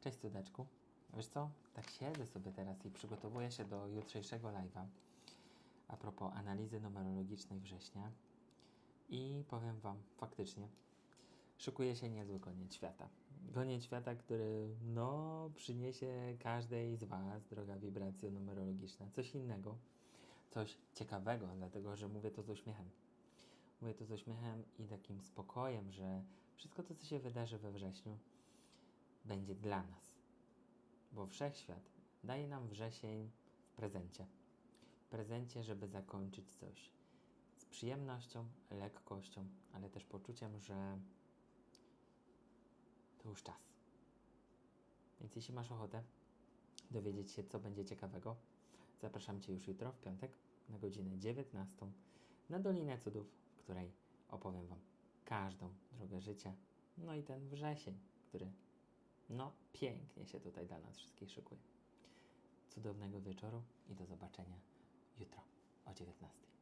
Cześć cudeczku. Wiesz co? Tak siedzę sobie teraz i przygotowuję się do jutrzejszego live'a a propos analizy numerologicznej września i powiem Wam, faktycznie szykuje się niezły koniec świata. Koniec świata, który no przyniesie każdej z Was, droga wibracja numerologiczna, coś innego, coś ciekawego, dlatego że mówię to z uśmiechem. Mówię to z uśmiechem i takim spokojem, że wszystko to, co się wydarzy we wrześniu, będzie dla nas. Bo wszechświat daje nam wrzesień w prezencie. W prezencie, żeby zakończyć coś z przyjemnością, lekkością, ale też poczuciem, że to już czas. Więc jeśli masz ochotę dowiedzieć się, co będzie ciekawego, zapraszam Cię już jutro, w piątek, na godzinę 19 na Dolinę Cudów, w której opowiem Wam każdą drogę życia, no i ten wrzesień, który no pięknie się tutaj dla nas wszystkich szykuje. Cudownego wieczoru i do zobaczenia jutro o 19.